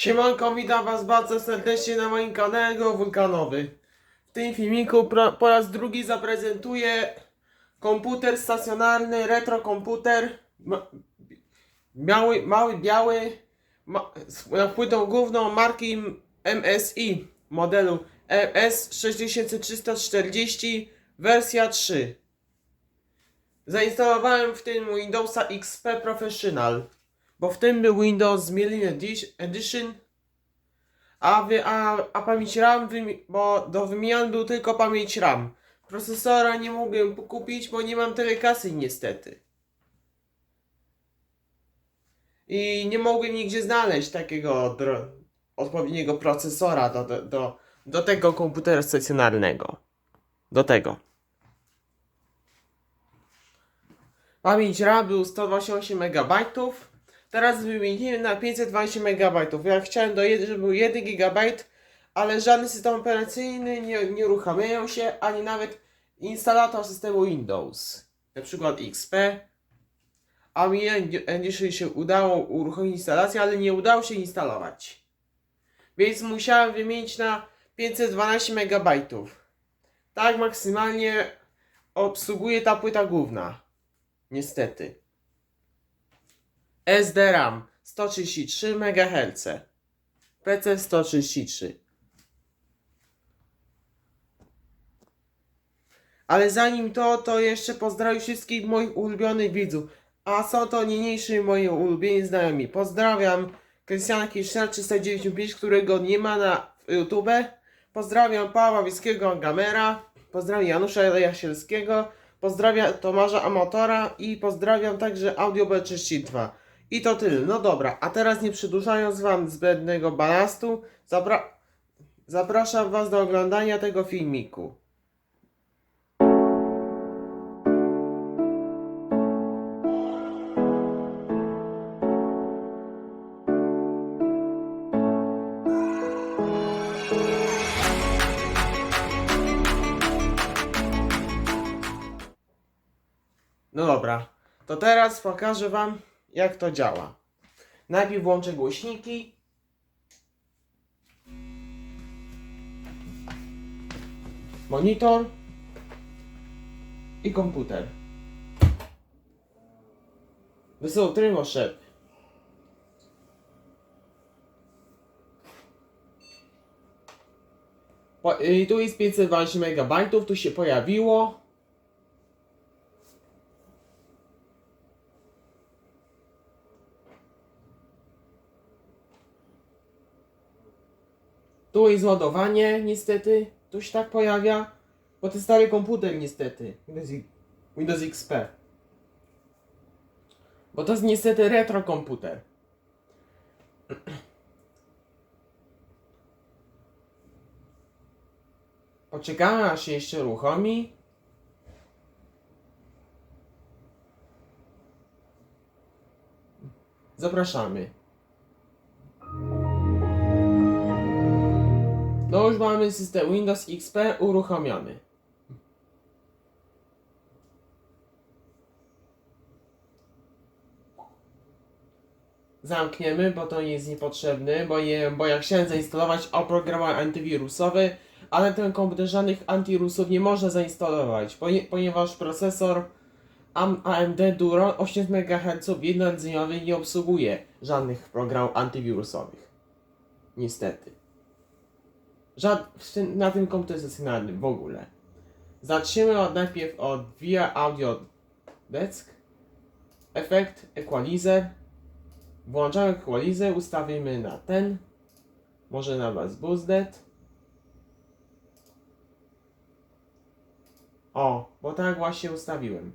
Siemanko, witam was bardzo serdecznie na moim kanale Wulkanowy. W tym filmiku po raz drugi zaprezentuję komputer stacjonarny, retro komputer ma, biały, mały, biały z płytą główną marki MSI modelu MS6340 wersja 3. Zainstalowałem w tym Windowsa XP Professional, bo w tym był Windows Million Edi- Edition, a, wy, a, a pamięć RAM, bo do wymian był tylko pamięć RAM. Procesora nie mogłem kupić, bo nie mam tyle kasy niestety. I nie mogłem nigdzie znaleźć takiego odpowiedniego procesora do, do, do, do tego komputera stacjonarnego. Do tego. Pamięć RAM był 128 MB. Teraz wymieniłem na 512 MB. Ja chciałem, do żeby był 1 GB, ale żaden system operacyjny nie, nie uruchamiają się, ani nawet instalator systemu Windows. Na przykład XP. A mi dzisiaj się udało uruchomić instalację, ale nie udało się instalować. Więc musiałem wymienić na 512 MB. Tak maksymalnie obsługuje ta płyta główna. Niestety. SDRAM 133 MHz. PC 133. Ale zanim to, to jeszcze pozdrawiam wszystkich moich ulubionych widzów. A są to niniejsi moi ulubieni znajomi. Pozdrawiam Krystiana Kirchner 395, którego nie ma na YouTube. Pozdrawiam Pawła Wiejskiego Gamera. Pozdrawiam Janusza Jasielskiego. Pozdrawiam Tomasza Amatora i pozdrawiam także Audio B32. I to tyle. No dobra, a teraz nie przedłużając wam zbędnego balastu, zapra- zapraszam was do oglądania tego filmiku. No dobra, to teraz pokażę wam jak to działa. Najpierw włączę głośniki. Monitor i komputer. Wysył trymoszep. Po, I tu jest 512 MB, tu się pojawiło. Tu jest ładowanie, niestety. Tu się tak pojawia. Bo to stary komputer, niestety. Windows, Windows XP. Bo to jest niestety retro komputer. Poczekamy aż się jeszcze uruchomi. Zapraszamy. Już mamy system Windows XP uruchomiony. Zamkniemy, bo to jest niepotrzebny, bo, je, bo ja chciałem zainstalować oprogramowanie antywirusowe, ale ten komputer żadnych antywirusów nie można zainstalować, ponie, ponieważ procesor Am- AMD Duron 8 MHz jednorodzeniowy nie obsługuje żadnych programów antywirusowych. Niestety. Żad, na tym komputerze stacjonarnym w ogóle. Zaczniemy od, najpierw od VIA Audio Desk. Efekt Equalizer. Włączamy Equalizer, ustawimy na ten. Może na was boosted. O, bo tak właśnie ustawiłem.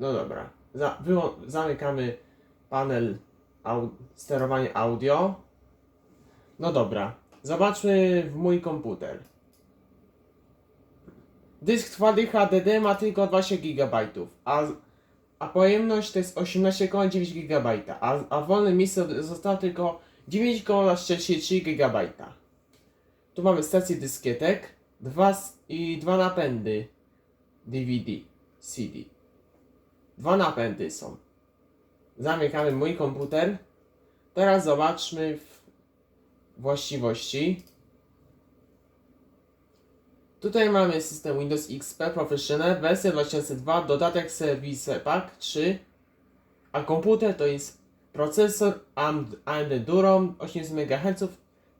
No dobra. Za, zamykamy panel au, sterowanie audio. No dobra, zobaczmy w mój komputer. Dysk twardy HDD ma tylko 20 GB, a, a pojemność to jest 18,9 GB, a, a wolne miejsce zostało tylko 9,43 GB. Tu mamy stację dyskietek dwa, i dwa napędy DVD, CD. Dwa napędy są. Zamykamy mój komputer. Teraz zobaczmy w właściwości. Tutaj mamy system Windows XP Professional, wersja 2002, dodatek Service Pack 3, a komputer to jest procesor AMD Duron 800 MHz,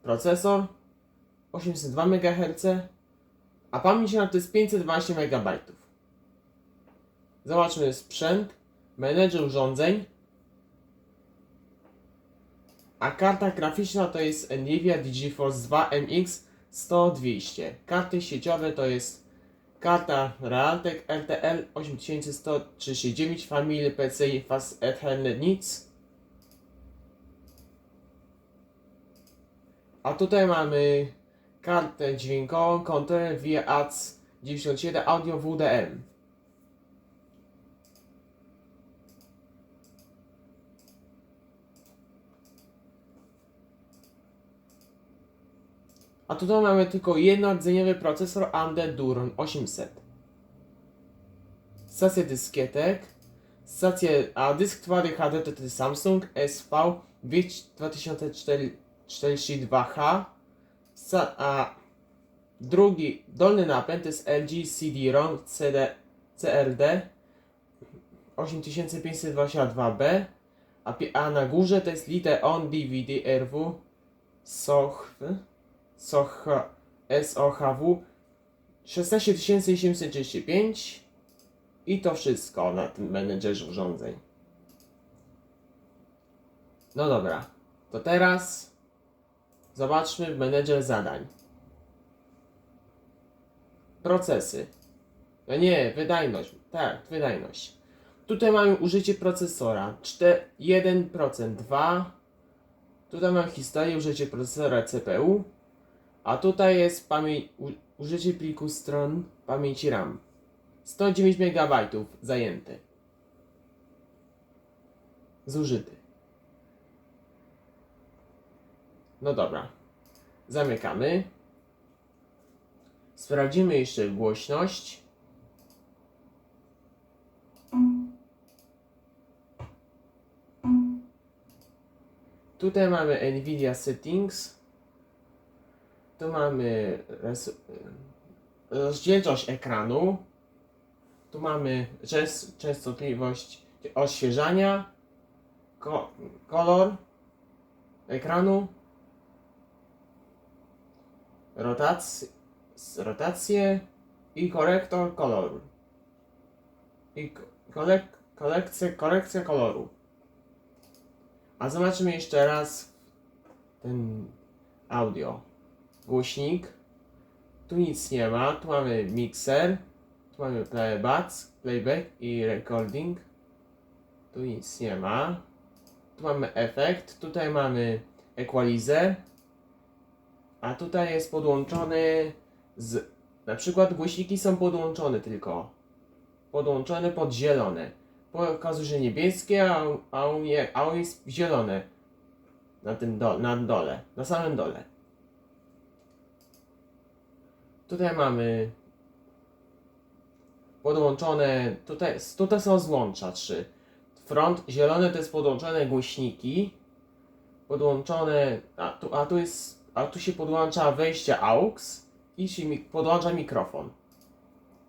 procesor 802 MHz, a pamięć RAM to jest 512 MB. Zobaczmy sprzęt, menedżer urządzeń, a karta graficzna to jest Nvidia GeForce 2 MX 100-200. Karty sieciowe to jest karta Realtek RTL 8139 Family PCI Fast Ethernet Needs. A tutaj mamy kartę dźwiękową kontroler via ADS 97 Audio WDM. A tutaj mamy tylko jednordzeniowy procesor AMD Duron 800. Stację dyskietek. Stację, a dysk twardy HD to jest Samsung SV 2042H. Sta, a drugi dolny napęd to jest LG CD-ROM CD, CRD 8522B. A, a na górze to jest Liteon DVD RW SOCH SOH, SOHW 16735 i to wszystko na tym menedżerze urządzeń. No dobra, to teraz zobaczmy menedżer zadań. Procesy. No nie, wydajność. Tak, wydajność. Tutaj mamy użycie procesora 4, 1%, 2. Tutaj mam historię użycie procesora CPU. A tutaj jest pamięć, użycie pliku stron pamięci RAM. 109 MB zajęty. Zużyty. No dobra. Zamykamy. Sprawdzimy jeszcze głośność. Tutaj mamy Nvidia Settings. Tu mamy rozdzielczość ekranu. Tu mamy częs- częstotliwość odświeżania, ko- kolor ekranu, rotac- rotację i korektor koloru. I ko- kolek- kolekcję, korekcja koloru. A zobaczymy jeszcze raz ten audio głośnik. Tu nic nie ma. Tu mamy mixer. Tu mamy playback, playback i recording. Tu nic nie ma. Tu mamy efekt. Tutaj mamy equalizer. A tutaj jest podłączony z... Na przykład głośniki są podłączone tylko. Podłączone pod zielone. Pokazuje, że niebieskie, a, a, a u jest zielone. Na tym do, na dole. Na samym dole. Tutaj mamy podłączone, tutaj, tutaj są złącza trzy. Front zielony to jest podłączone głośniki. Podłączone, a tu, a tu jest, a tu się podłącza wejście AUX i się mi, podłącza mikrofon.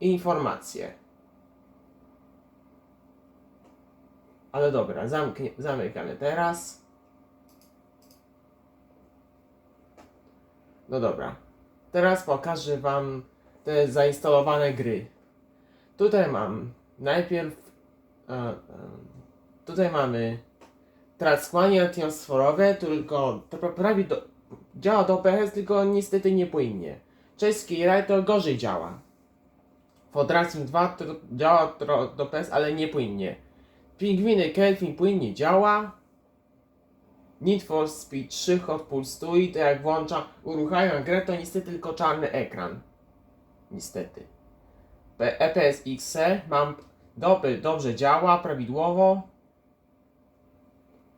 I informacje. Ale dobra, zamknie, zamykamy teraz. No dobra. Teraz pokażę Wam te zainstalowane gry. Tutaj mam najpierw. E, e, tutaj mamy Trackmania atmosferowe, tylko to prawie do, działa do PS, tylko niestety nie płynnie. Czeski raj to gorzej działa. Fodraxim 2 to działa do PS, ale nie płynnie. Pingwiny Kelvin płynnie działa. Need for Speed 3 Hot Pulse stoi, to jak włączam, uruchamiam grę, to niestety tylko czarny ekran. Niestety. EPS XE mam doby, dobrze działa, prawidłowo.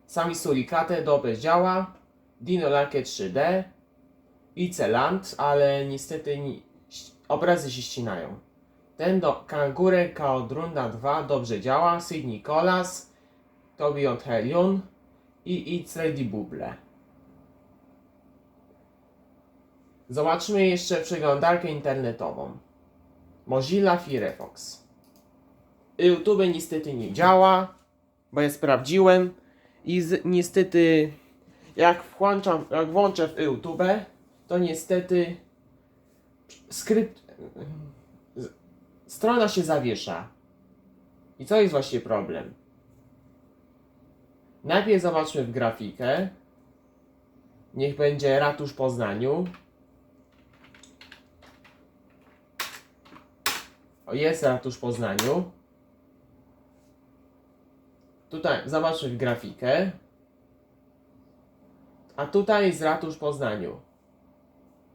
Sami Suricate dobrze działa. Dino Lake 3D. IC Land, ale niestety ni- obrazy się ścinają. Ten do Kangurek Kaodrunda 2 dobrze działa. Sydney Colas. Tobi od Helion i It's Lady Bubble. Zobaczmy jeszcze przeglądarkę internetową. Mozilla Firefox. YouTube niestety nie działa, bo ja sprawdziłem i z, niestety jak włączam, jak włączę w YouTube, to niestety skrypt strona się zawiesza. I co jest właśnie problem? Najpierw zobaczmy w grafikę. Niech będzie ratusz Poznaniu. O, jest ratusz Poznaniu. Tutaj zobaczmy w grafikę. A tutaj jest ratusz Poznaniu.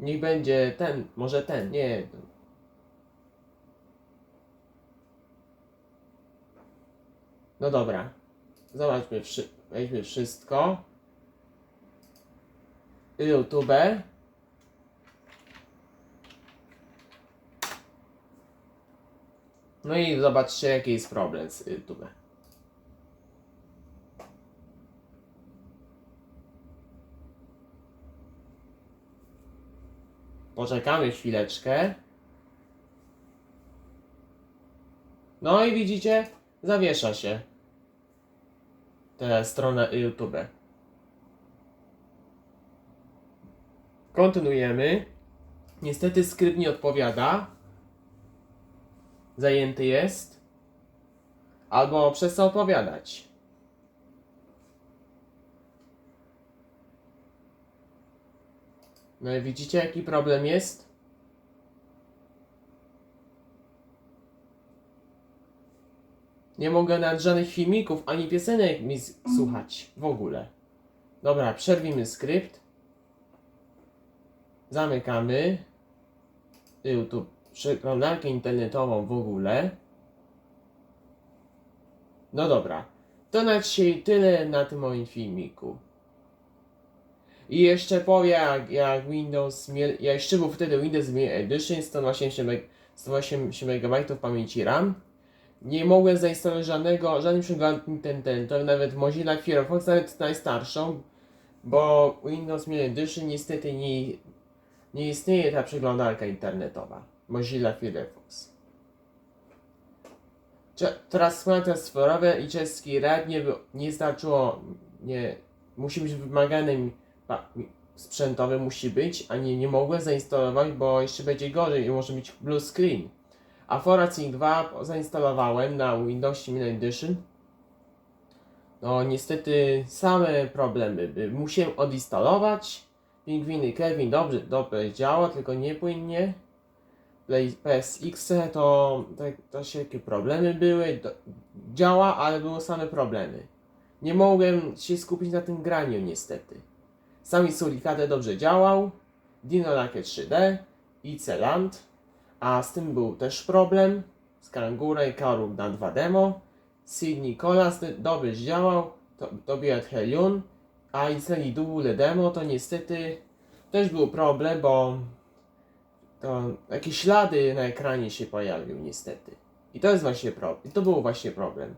Niech będzie ten, może ten, nie. No dobra. Zobaczmy, wszy- weźmy wszystko. YouTube. No i zobaczcie jaki jest problem z YouTube. Poczekamy chwileczkę. No i widzicie, zawiesza się tę stronę YouTube. Kontynuujemy. Niestety skrypt nie odpowiada. Zajęty jest. Albo przestał odpowiadać. No i widzicie jaki problem jest? Nie mogę nawet żadnych filmików ani piosenek mi s- słuchać w ogóle. Dobra, przerwimy skrypt. Zamykamy YouTube, przeglądarkę internetową w ogóle. No dobra, to na dzisiaj tyle na tym moim filmiku. I jeszcze powiem, jak, jak Windows, ja jeszcze był wtedy Windows Media Edition 180 meg- 180 MB pamięci RAM. Nie mogłem zainstalować żadnego, żadnej przeglądarki internetowej, nawet Mozilla Firefox, nawet najstarszą, bo Windows Media Edition niestety nie, nie istnieje ta przeglądarka internetowa. Mozilla Firefox. Cze- Transformacja transferowe i czeski rad nie, nie nie, musi być wymaganym pa- mi- sprzętowy musi być, a nie, nie mogłem zainstalować, bo jeszcze będzie gorzej i może być blue screen. A Foracing 2 zainstalowałem na Windows Media Edition. No niestety same problemy. Musiałem odinstalować. Pingwiny Kevin dobrze, działa, tylko nie płynnie. PSX to, to, to się jakie problemy były. Do, działa, ale były same problemy. Nie mogłem się skupić na tym graniu niestety. Sami Suricate dobrze działał, Dino Lake 3D i Celand, a z tym był też problem. Z Kangura i na 2 demo. Sydney Colas dobrze działał, to, to Biat Helion, a Iseli Double demo to niestety też był problem, bo to jakieś ślady na ekranie się pojawił niestety. I to jest właśnie problem. To był właśnie problem.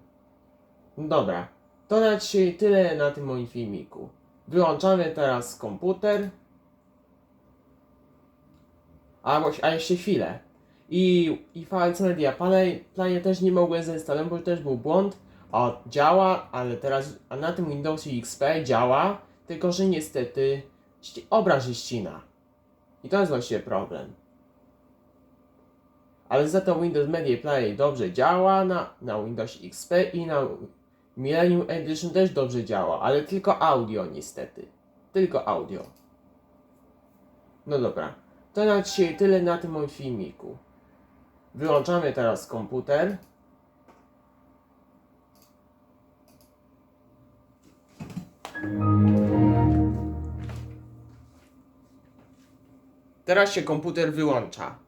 No dobra, to na dzisiaj tyle na tym moim filmiku. Wyłączamy teraz komputer. A, a jeszcze chwilę. I, i VLC Media Player, player też nie mogłem zainstalować, bo też był błąd. O, działa, ale teraz a na tym Windowsie XP działa, tylko że niestety obraz się ścina. I to jest właśnie problem. Ale za to Windows Media Player dobrze działa na, na Windowsie XP i na Millennium Edition też dobrze działa, ale tylko audio niestety. Tylko audio. No dobra. To na dzisiaj tyle na tym moim filmiku. Wyłączamy teraz komputer. Teraz się komputer wyłącza.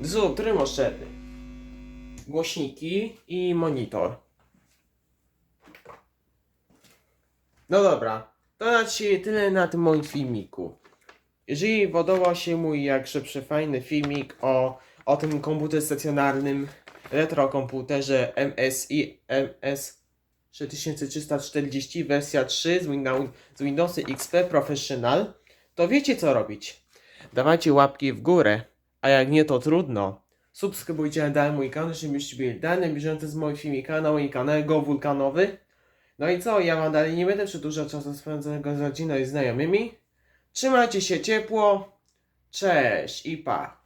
Zoom, który oszczędny? Głośniki i monitor. No dobra, to na dzisiaj tyle na tym moim filmiku. Jeżeli podobał się mój jakże przefajny filmik o o tym komputerze stacjonarnym, retrokomputerze MSI MS 3340 wersja 3 z, Windows, z Windowsy XP Professional, to wiecie co robić. Dawajcie łapki w górę, a jak nie to trudno. Subskrybujcie dalej mój kanał, żebyście byli dane bieżące z moich filmikami na moim kanale Go Wulkanowy. No i co, ja wam dalej nie będę przedłużał czasu spędzonego z rodziną i znajomymi. Trzymajcie się ciepło. Cześć i pa.